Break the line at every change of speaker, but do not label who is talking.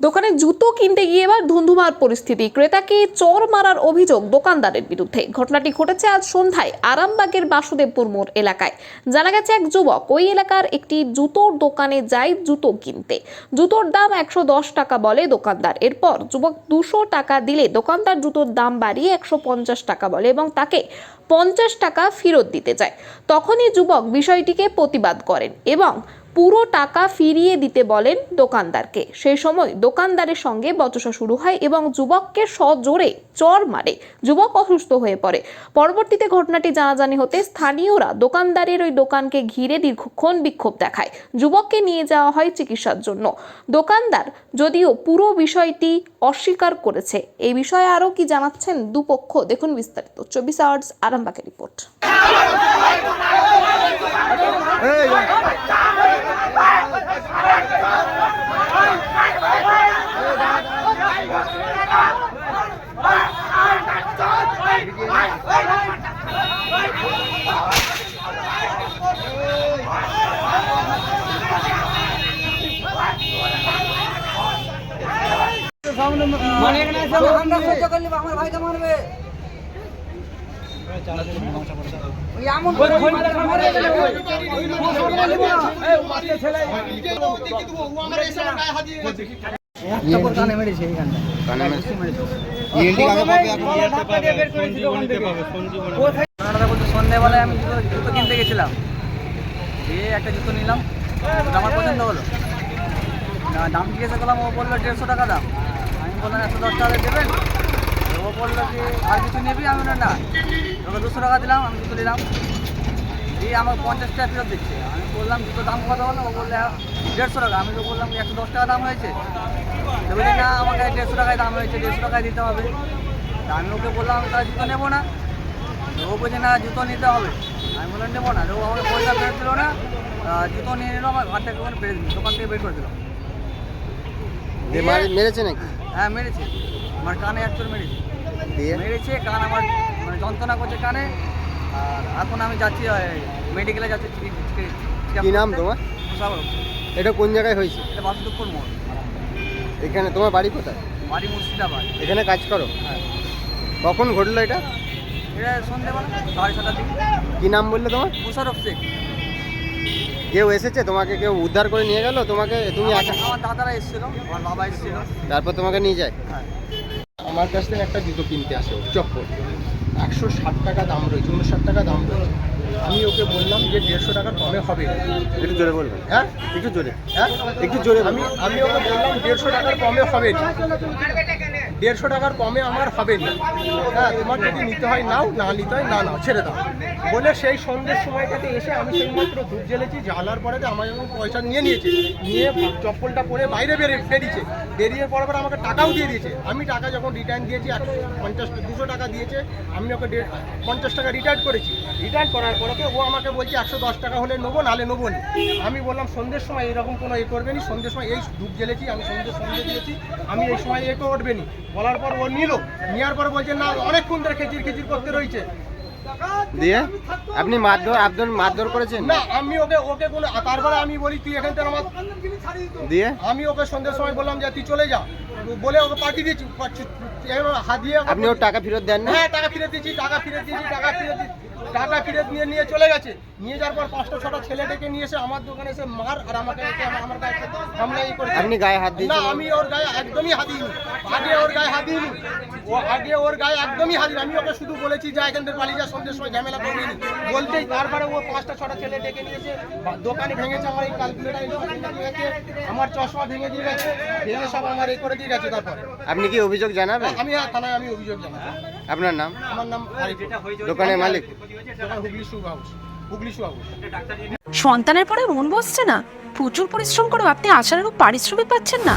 দোকানে জুতো কিনতে গিয়ে এবার ধুন্ধুমার পরিস্থিতি। ক্রেতাকে চর মারার অভিযোগ দোকানদারের বিরুদ্ধে। ঘটনাটি ঘটেছে আজ সন্ধ্যায় আরামবাগের বাসুদেবপুর মোড় এলাকায়। জানা গেছে এক যুবক ওই এলাকার একটি জুতোর দোকানে যায় জুতো কিনতে। জুতোর দাম একশো দশ টাকা বলে দোকানদার। এরপর যুবক দুশো টাকা দিলে দোকানদার জুতোর দাম বাড়িয়ে একশো পঞ্চাশ টাকা বলে এবং তাকে পঞ্চাশ টাকা ফেরত দিতে চায়। তখনই যুবক বিষয়টিকে প্রতিবাদ করেন এবং পুরো টাকা ফিরিয়ে দিতে বলেন দোকানদারকে সেই সময় দোকানদারের সঙ্গে বচসা শুরু হয় এবং যুবককে সজোরে চর মারে যুবক অসুস্থ হয়ে পড়ে পরবর্তীতে ঘটনাটি জানাজানি হতে স্থানীয়রা দোকানদারের ওই দোকানকে ঘিরে দীর্ঘক্ষণ বিক্ষোভ দেখায় যুবককে নিয়ে যাওয়া হয় চিকিৎসার জন্য দোকানদার যদিও পুরো বিষয়টি অস্বীকার করেছে এই বিষয়ে আরও কি জানাচ্ছেন দুপক্ষ দেখুন বিস্তারিত চব্বিশ আওয়ার্স আরামবাগের রিপোর্ট
আমরা সহ্য করলি আমার ভাইকে মারবে। সন্ধ্যেবেলায় আমি জুতো কিনতে গেছিলাম। দিয়ে একটা জুতো নিলাম। আমার পছন্দ হলো। দাম জিজ্ঞাসা করলাম ও বলল দেড়শো টাকা দাম। বললাম একশো দশ টাকা দেবেন? ও বলল যে, আর কিছু নিবি? আমি বললাম, না। তোকে দুশো টাকা দিলাম, আমি জুতো নিলাম। দিয়ে আমার পঞ্চাশ টাকা ফেরত দিচ্ছে। আমি বললাম জুতো দাম কত হলো ও বললে, দেড়শো টাকা। আমি তো বললাম একশো দশ টাকা দাম হয়েছে? তো বলি না, আমাকে দেড়শো টাকায় দাম হয়েছে, দেড়শো টাকায় দিতে হবে। আমি ওকে বললাম, আমি তাহলে জুতো নেব না। ও বলছে, না, জুতো নিতে হবে। আমি বললাম, নেব না। ও আমাকে পয়সা ফেরত দিল না। জুতো নিয়ে নিল, আমার ঘর থেকে ওখানে দিল, দোকান থেকে বের করে দিল।
দিয়ে মার- মেরেছে নাকি?
হ্যাঁ মেরেছে। আমার কানে একচুয়াল মেরেছে।
দিয়ে?
মেরেছে কান আমার মানে যন্ত্রণা করছে কানে। আর এখন আমি যাচ্ছি মেডিকেলে যাচ্ছি
কি নাম। তোমার? এটা কোন জায়গায় হয়েছে?
এটা বাসুদুপুর মোড়।
এখানে তোমার বাড়ি কোথায়?
বাড়ি মুর্শিদাবাদ।
এখানে কাজ করো?
হ্যাঁ।
কখন ঘটলো এটা?
এটা সন্ধ্যেবেলা সাড়ে ছটার দিকে।
কি নাম বললে তোমার?
মুশারফ শেখ।
কেউ এসেছে তোমাকে কেউ উদ্ধার করে নিয়ে গেল? তোমাকে তুমি
আমার দাদারা এসেছিল আমার বাবা এসেছিল।
তারপর তোমাকে নিয়ে যায়?
হ্যাঁ।
আমার কাছ থেকে একটা জুতো কিনতে আসে ও চপ্পল। একশো ষাট টাকা দাম রয়েছে উনষাট টাকা দাম রয়েছে। আমি ওকে বললাম যে দেড়শো টাকা কমে হবে।
একটু জোরে বলবেন।
হ্যাঁ?
একটু জোরে।
হ্যাঁ?
একটু জোরে
আমি আমি ওকে বললাম দেড়শো টাকার কমে হবে। দেড়শো টাকার কমে আমার হবে না। হ্যাঁ তোমার যদি নিতে হয় নাও, না নিতে হয়, না নাও ছেড়ে দাও। বলে সেই সন্ধ্যের সময়টাতে এসে আমি সেই মাত্র ধূপ জ্বেলেছি, জ্বালার পরে আমার যখন পয়সা নিয়ে নিয়েছে। নিয়ে চপ্পলটা পরে বাইরে বেরিয়ে বেরিয়েছে বেরিয়ে পড়ার পর আমাকে টাকাও দিয়ে দিয়েছে। আমি টাকা যখন রিটার্ন দিয়েছি একশো পঞ্চাশ, দুশো টাকা দিয়েছে, আমি ওকে পঞ্চাশ টাকা রিটার্ন করেছি। রিটার্ন করার পরে ও আমাকে বলছে, একশো দশ টাকা হলে নেব নাহলে নেব না আমি বললাম, সন্ধ্যের সময় এরকম কোনো এ করবে নি, সন্ধ্যের সময় এই ধূপ জ্বেলেছি, আমি সন্ধ্যে সন্ধ্যে দিয়েছি, আমি এই সময় এ করবে নি। বলার পর ও নিল। নেওয়ার পর বলছে না অনেকক্ষণ ধরে খেচির খেচির করতে রয়েছে।
দিয়ে? আপনি মারধর আবদন মারধর করেছেন?
না আমি ওকে ওকে কোনো তারপরে আমি বলি তুই এখান থেকে আমার
দিয়ে?
আমি ওকে সন্ধ্যের সময় বললাম যে তুই চলে যা। বলে ওকে পাঠিয়ে দিয়েছি। হাত দিয়ে
আপনি ওর টাকা ফেরত দেন না?
হ্যাঁ টাকা ফিরে দিয়েছি টাকা ফিরে দিয়েছি টাকা ফিরে দিয়েছি। টাকা ফিরে নিয়ে নিয়ে চলে গেছে। নিয়ে যাওয়ার পর পাঁচটা ছটা ছেলে ডেকে নিয়ে এসে আমার দোকানে এসে মার আর আমাকে আমার- গায়ে হামলা ই করেছে
আপনি গায়ে হাত
না আমি ওর গায়ে একদমই হাত দিইনি। আগে ওর গায়ে হাত দিইনি। ও আগে ওর গায়ে একদমই হাত আমি ওকে শুধু বলেছি যে এখান থেকে পালিয়ে যা সন্ধ্যের সময় ঝামেলা করবি বলতেই তারপরে ও পাঁচটা ছটা ছেলে ডেকে নিয়েছে। দোকানে ভেঙেছে আমার এই ক্যালকুলেটার ভেঙে দিয়ে গেছে। আমার চশমা ভেঙে দিয়ে গেছে। ভেঙে সব আমার এই করে দিয়ে গেছে তারপরে।
আপনি কি অভিযোগ জানাবেন?
আমি আর থানায় আমি অভিযোগ জানাব।
আপনার নাম?
আমার নাম
দোকানের মালিক?
দোকান Hooghly shoe house. Hooghly shoe house.
সন্তানের পরে মন বসছে না? প্রচুর পরিশ্রম করেও আপনি আশানুরূপ পারিশ্রমিক পাচ্ছেন না।